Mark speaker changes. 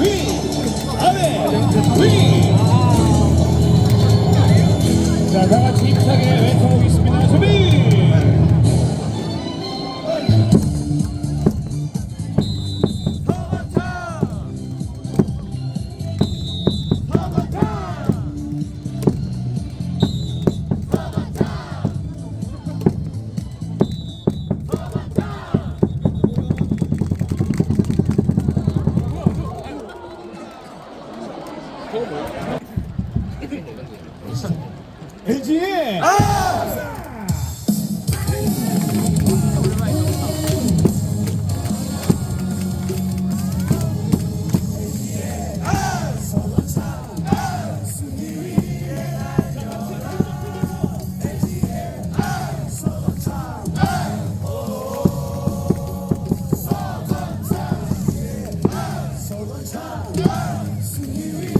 Speaker 1: 위 아래 위자 다같이 힘차게 외쳐보겠습니다. 준비! LG! 아! Sweet.